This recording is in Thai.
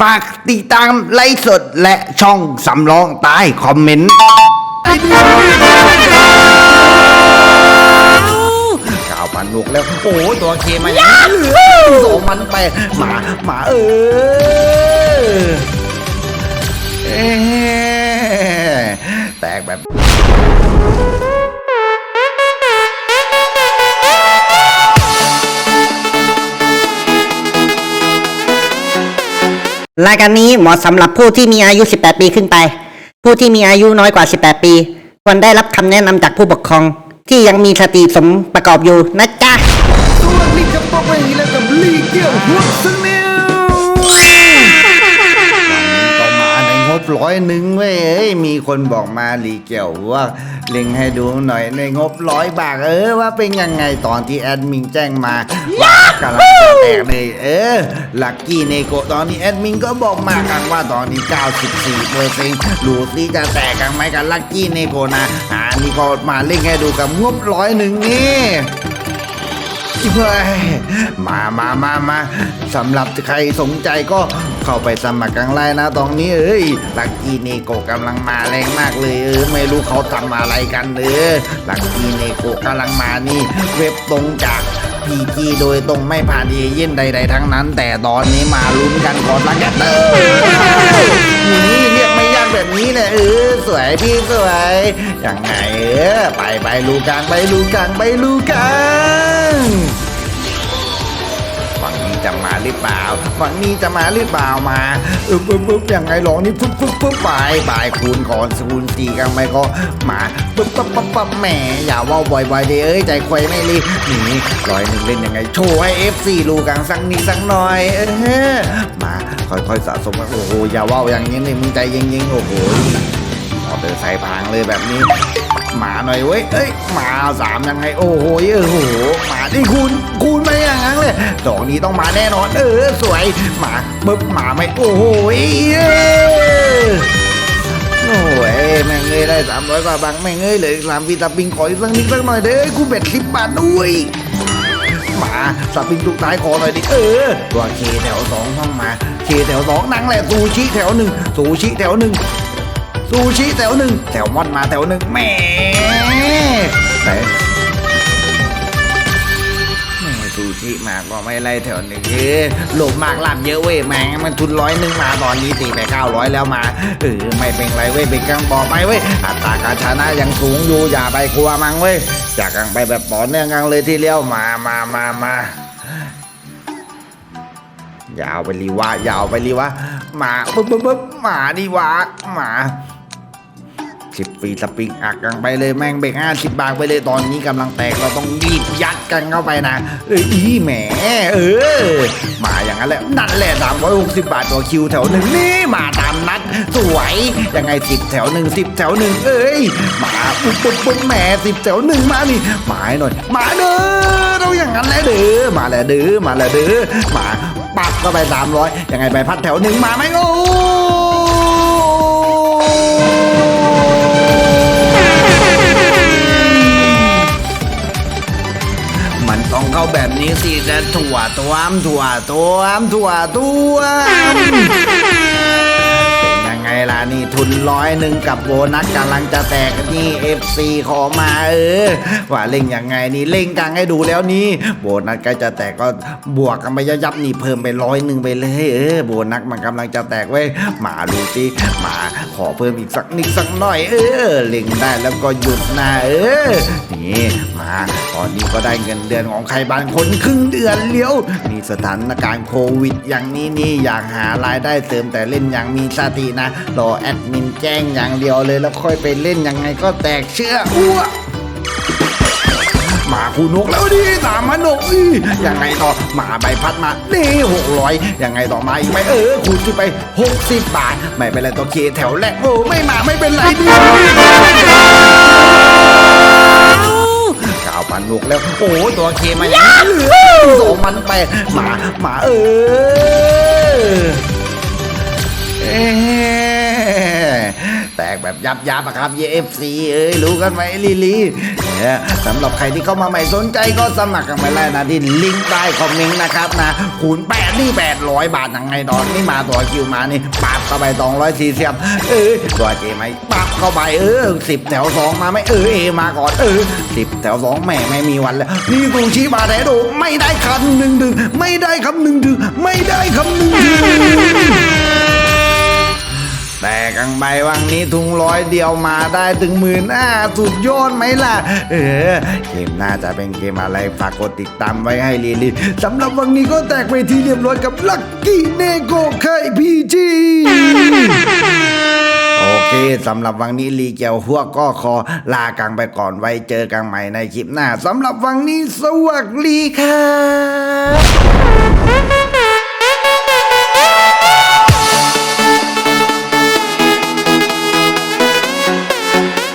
ฝากติดตามไลฟ์สดและช่องสำรองใต้คอมเมนต์ข่าวปันนุกแล้ว โอ้ตัวเคมาอย่างนี้โสมมันไปหมาหมาเออเอ๊ะแตกแบบ รายการนี้เหมาะสำหรับผู้ที่มีอายุ 18 ปีขึ้นไป ผู้ที่มีอายุน้อยกว่า 18 ปี ควรได้รับคำแนะนำจากผู้ปกครอง ที่ยังมีสติสมประกอบอยู่นะจ๊ะสวัสดีครับป้าไปแล้วกับลีเกียวหัวสเน ร้อยหนึ่งเว้ยเอ้ยมีคนบอกมาลีเกี่ยวว่าเล็งให้ดูหน่อยในงบร้อยบาทเออว่าเป็นยังไงตอนที่แอดมินแจ้งมาว่ากำลังจะแตกเลยเออลักกี้เนโกตอนนี้แอดมินก็บอกมากันว่าตอนนี้ 94เปอร์เซ็นต์ดูสิจะแตกกันไหมกับลักกี้เนโกนะอ่านี่ก็มาเล่นให้ดูกับงบร้อยหนึ่งนี่มามามามาสำหรับใครสนใจก็ เข้าไปสมัครกันไลน์นะตอนนี้เอ้ยลักกี้เนโกกำลังมาแรงมากเลยเออไม่รู้เขาทำอะไรกันเออลักกี้เนโกกำลังมานี่ เว็บตรงจากพีจีโดยตรงไม่ผ่านเอเย่นใด ๆ ทั้งนั้น แต่ตอนนี้มาลุ้นกันก่อนละกันเออนี่เรียกไม่ยากแบบนี้เลยเออสวยพี่สวยยังไงเออไปไปลูกันไปลูกันไปลูกันฝั่ง จะมาหรือเปล่าฝั่งนี้จะมาหรือเปล่ามาอึ๊บอึ๊บอึ๊บยังไงลองนี่ปุ๊บปุ๊บปุ๊บไปไปคูณก่อนคูณตีกันไปก็มาปุ๊บปั๊บปั๊บปั๊บแหมอย่าว่าบ่อยๆเด้เอ้ยใจควยไม่รีบหนีร้อยหนึ่งเล่นยังไงโชว์ให้ FC รู้กันสักนิดสักหน่อยเออมาค่อยๆสะสมโอ้โหอย่าว่าอย่างนี้เลยมึงใจเย็นๆโอ้โหมอเตอร์ไซค์พังเลยแบบนี้ มาหน่อยเว้ยเอ้ยมาสามยังไงโอ้โหเออโหมาดิคุณคูณไปอย่างนั้นเลยดอกนี้ต้องมาแน่นอน เออสวยมาปึ๊บมาไม่โอ้โหเออโอ้ยแม่งเอ้ยได้สามร้อยกว่าบางแม่งเอ้ยเลยสามวีตาปิงขออีกสักนิดสักหน่อยเด้อกูเบ็ดสิบบาทด้วยมาสปริงตุกท้ายคอหน่อยดิเออตัวเคแถวสองห้องมาเคแถวสองนั่งแหละซูชิแถวหนึ่งซูชิแถวหนึ่ง ซูชิแถวหนึ่งแถวมอนมาแถวหนึ่งแหมไหนแหมซูชิมาก็ไม่ไล่แถวหนึ่งเออหลบมากลาบเยอะเว้ยแหมมันทุนร้อยหนึ่งมาตอนนี้ตีไปเก้าร้อยแล้วมาเออไม่เป็นไรเว้ยเป็นกังบอกไปเว้ยอัตราการชนะยังสูงอยู่อย่าไปกลัวมังเว้ยจากกังไปแบบต่อเนื่องกันเลยทีเดียวมามามามา ยาวไปรีวะยาวไปรีวะหมาปึ๊บปึ๊บปึ๊บหมาดีวะหมา สิบปีสปริงอักกันไปเลยแม่งเบรกห้าสิบบาทไปเลยตอนนี้กำลังแตกเราต้องรีบยัดกันเข้าไปนะ เอ้ยแหมเออ มาอย่างนั้นแหละนั่นแหละสามร้อยหกสิบบาทตัวคิวแถวหนึ่งนี่มาตามนัด สวยยังไงสิบแถวหนึ่งสิบแถวหนึ่งเอ้ยมาปุ๊บปุ๊บปุ๊บแหมสิบแถวหนึ่งมานี่มาหน่อย มาเด้อเราอย่างนั้นแหละเด้อมาแล้วเด้อมาแล้วเด้อมาปักก็ไปสามร้อยยังไงใบพัดแถวหนึ่งมาไหมโอ้ มันต้องเข้าแบบนี้สิจะถั่วตัวมถั่วตัวมถั่วตัวมเป็นยังไงล่ะนี่ทุนร้อยหนึ่งกับโบนัสกำลังจะแตกนี่ FC ขอมาเออว่าเล่งยังไงนี่เล่งกังให้ดูแล้วนี่โบนัสใกล้จะแตกก็บวกกันไปยับๆนี่เพิ่มไปร้อยหนึ่งไปเลยเออโบนัสมันกำลังจะแตกเว้ยมาดูสิมาขอเพิ่มอีกสักนิดสักหน่อย เออเล่งได้แล้วก็หยุดนะเออนี่มาตอนนี้ก็ได้เงินเดือนของใครบางคนครึ่งเดือนเลี้ยวนี่สถานการณ์โควิด อย่างนี้นี่อยากหารายได้เสริมแต่เล่นอย่างมีสตินะ รอแอดมินแจ้งอย่างเดียวเลยแล้วค่อยไปเล่นยังไงก็แตกเชื่ออ้วกมาคูนกแล้วดิสามพันหกอียังไงต่อมาใบพัดมานี่หกร้อยยังไงต่อมาอีกไหมเออคูณขึ้นไปหกสิบบาท ไม่เป็นไรตัวเคแถวแรกโอ้ไม่มาไม่เป็นไร แล้ว โอ้ตัวเคมาอย่างนี้เหลือสองพันแปดมามาเออ แบบยับยับอะครับ EFC เอ้ยรู้กันไหมลีลีเนี่ยสำหรับใครที่เข้ามาใหม่สนใจก็สมัครกันไปแล้นะที่ลิงก์ใต้คอมเมนต์นะครับนะคูณแปดนี่แปดร้อยบาทยังไงดอนนี่มาตัวคิวมานี่ปับเข้าไปสองร้อยสี่สิบเออตัวเจไหมปับเข้าไปเออสิบแถวสองมาไหมเออเอมาก่อนเออสิบแถวสองแม่ไม่มีวันแล้วนี่ตูชีบาแดโดไม่ได้คำหนึ่งดึงไม่ได้คำหนึ่งดึงไม่ได้คำหนึ่งดึง แต่กังใบวังนี้ทุงร้อยเดียวมาได้ถึงหมื่นอ่าสุดยอดไหมล่ะ เออ เกมน่าจะเป็นเกมอะไรฝากกดติดตามไว้ให้ลีลีสำหรับวันนี้ก็แตกไปทีเรียบร้อยกับลักกี้เนโกไคพีจีโอเคสำหรับวันนี้ลีเกียวหัวก็ขอลากังไปก่อนไว้เจอกันใหม่ในคลิปหน้าสำหรับวันนี้สวัสดีครับ